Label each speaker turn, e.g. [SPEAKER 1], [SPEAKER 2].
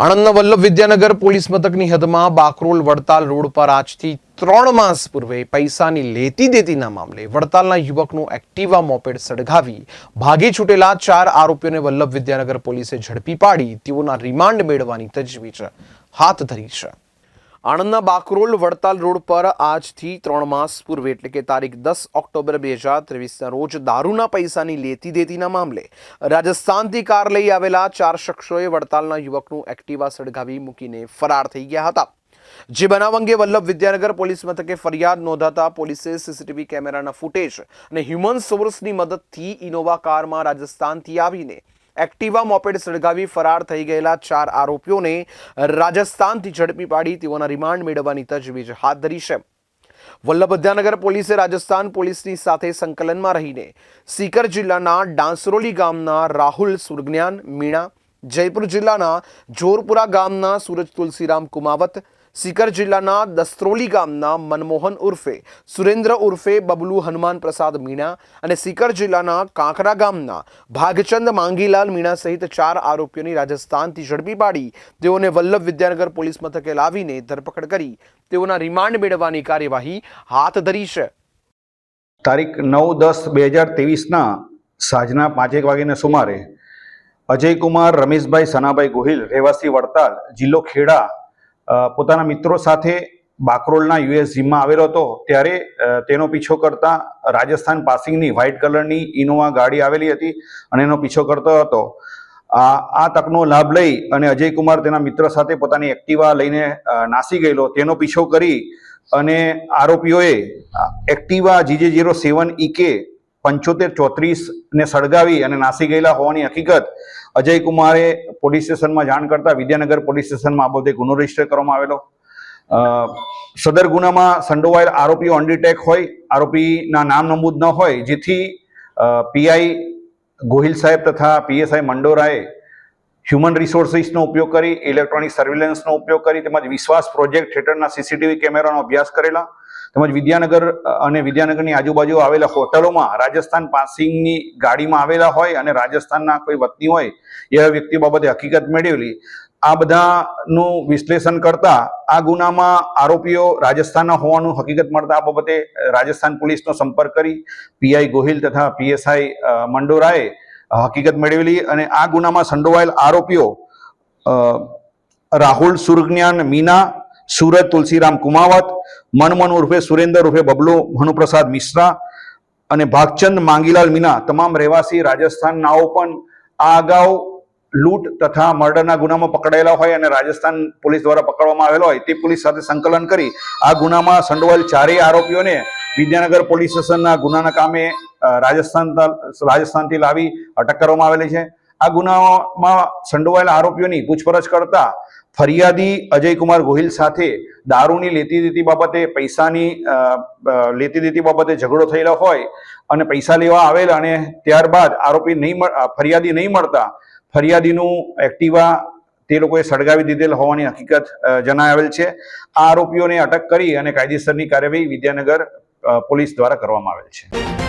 [SPEAKER 1] આણંદના Vallabh Vidyanagar police મથકની હદમાં Bakrol Vadtal road પર આજથી ત્રણ માસ પૂર્વે પૈસાની લેતી દેતીના મામલે વડતાલના યુવકનું એક્ટિવા મોપેડ સળગાવી ભાગી છૂટેલા ચાર આરોપીઓને વલ્લભ વિદ્યાનગર પોલીસે ઝડપી પાડી તેઓના રિમાન્ડ મેળવવાની તજવીજ હાથ ધરી છે. આણંદના બાકરોલ વડતાલ રોડ પર આજથી ત્રણ માસ પૂર્વે, એટલે કે તારીખ દસ ઓક્ટોબર બે હજાર ત્રેવીસના રોજ દારૂના પૈસાની લેતી દેતીના મામલે રાજસ્થાનથી કાર લઈ આવેલા ચાર શખ્સોએ વડતાલના યુવકનું એક્ટિવા સળગાવી મૂકીને ફરાર થઈ ગયા હતા. જે બનાવ અંગે વલ્લભ વિદ્યાનગર પોલીસ મથકે ફરિયાદ નોંધાતા પોલીસે સીસીટીવી કેમેરાના ફૂટેજ અને હ્યુમન સોર્સની મદદથી ઇનોવા કારમાં રાજસ્થાનથી આવીને એક્ટિવા મોપેડ સળગાવી ફરાર થઈ ગયેલા ચાર આરોપીઓને રાજસ્થાનથી ઝડપી પાડી તેઓના રિમાન્ડ મેળવવાની તજવીજ હાથ ધરી છે. વલ્લભધ્યાનગર પોલીસે રાજસ્થાન પોલીસની સાથે સંકલનમાં રહીને સીકર જિલ્લાના ડાંસરોલી ગામના રાહુલ સુરજ્ઞાન, મીણા, જયપુર જિલ્લાના જોરપુરા ગામના સુરજ તુલસીરામ કુમાવત સીકર જિલ્લાના દસ્ત્રોલી ગામના મનમોહન ઉર્ફે, સુરેન્દ્ર ઉર્ફે, બબલુ હનુમાન પ્રસાદ મીણા અને સીકર જિલ્લાના કાંકરા ગામના ભાગચંદ માંગીલાલ મીણા સહિત ચાર આરોપીઓની રાજસ્થાનથી ઝડપી પાડી તેઓને વલ્લભ વિદ્યાનગર પોલીસ મથકે લાવીને ધરપકડ કરી. તેઓના રિમાન્ડ મેળવવાની કાર્યવાહી હાથ ધરી છે.
[SPEAKER 2] તારીખ નવ દસ બે હજાર તેવીસના સાંજના પાંચેક વાગ્યાના સુમારે અજયકુમાર, રમેશભાઈ, સનાભાઈ ગોહિલ, રહેવાસી વડતાલ, જિલ્લો ખેડા પોતાના મિત્રો સાથે બાકરોલના યુએસ જીમમાં આવેલો હતો, ત્યારે તેનો પીછો કરતા રાજસ્થાન પાસિંગની વ્હાઇટ કલરની ઇનોવા ગાડી આવેલી હતી અને એનો પીછો કરતો હતો. આ આ તકનો લાભ લઈ અને અજયકુમાર તેના મિત્ર સાથે પોતાની એક્ટિવા લઈને નાસી ગયેલો. તેનો પીછો કરી અને આરોપીઓએ Activa GJ zero seven EK પંચોતેર ચોત્રીસ ને સળગાવી અને નાસી ગયેલા હોવાની હકીકત અજયકુમારે પોલીસ સ્ટેશનમાં જાણ કરતા વિદ્યાનગર પોલીસ સ્ટેશનમાં આ બાબતે ગુનો રજિસ્ટર કરવામાં આવેલો. સદર ગુનામાં સંડોવાયેલ આરોપીઓ અનડિટેક હોય, આરોપીના નામ નમૂદ ન હોય, જેથી પીઆઈ ગોહિલ સાહેબ તથા પીએસઆઈ મંડોરાએ હ્યુમન રિસોર્સિસનો ઉપયોગ કરી, ઇલેક્ટ્રોનિક સર્વેલન્સનો ઉપયોગ કરી, તેમજ વિશ્વાસ પ્રોજેક્ટ હેઠળના સીસીટીવી કેમેરાનો અભ્યાસ કરેલા, તેમજ વિદ્યાનગર અને વિદ્યાનગરની આજુબાજુ આવેલા હોટલોમાં રાજસ્થાન પાસિંગની ગાડીમાં આવેલા હોય અને રાજસ્થાનના કોઈ વતની હોય એવા વ્યક્તિ બાબતે હકીકત મેળવેલી. આ બધાનું વિશ્લેષણ કરતા આ ગુનામાં આરોપીઓ રાજસ્થાનના હોવાનું હકીકત મળતા આ બાબતે રાજસ્થાન પોલીસનો સંપર્ક કરી, પીઆઈ ગોહિલ તથા પીએસઆઈ મંડોરાએ હકીકત મેળવેલી અને આ ગુનામાં સંડોવાયેલ આરોપીઓ રાહુલ સુરજ્ઞાન મીના સુરત તુલસીરામ કુમાવત મનમન ઉર્ફે સુરેન્દર ઉર્ફે બબલુ મનુપ્રસાદ મિશ્રા અને ભાગચંદ માંગીલાલ મીના, તમામ રહેવાસી રાજસ્થાનનાઓ પણ આ અગાઉ લૂંટ તથા મર્ડરના ગુનામાં પકડાયેલા હોય અને રાજસ્થાન પોલીસ દ્વારા પકડવામાં આવેલો હોય તે પોલીસ સાથે સંકલન કરી આ ગુનામાં સંડોવાયેલ ચારેય આરોપીઓને વિદ્યાનગર પોલીસ સ્ટેશનના ગુનાના કામે રાજસ્થાન રાજસ્થાનથી લાવી અટક કરવામાં આવેલી છે. આ ગુનામાં સંડોવાયેલા આરોપીઓની પૂછપરછ કરતા ફરિયાદી અજયકુમાર ગોહિલ સાથે દારૂની લેતી દેતી બાબતે, પૈસાની લેતી દેતી બાબતે ઝઘડો થયેલો હોય અને પૈસા લેવા આવેલા અને ત્યારબાદ આરોપી નહીં ફરિયાદી નહીં મળતા, ફરિયાદીનું એક્ટિવા તે લોકોએ સળગાવી દીધેલ હોવાની હકીકત જણાવેલ છે. આ આરોપીઓને અટક કરી અને કાયદેસરની કાર્યવાહી વિદ્યાનગર પોલીસ દ્વારા કરવામાં આવેલ છે.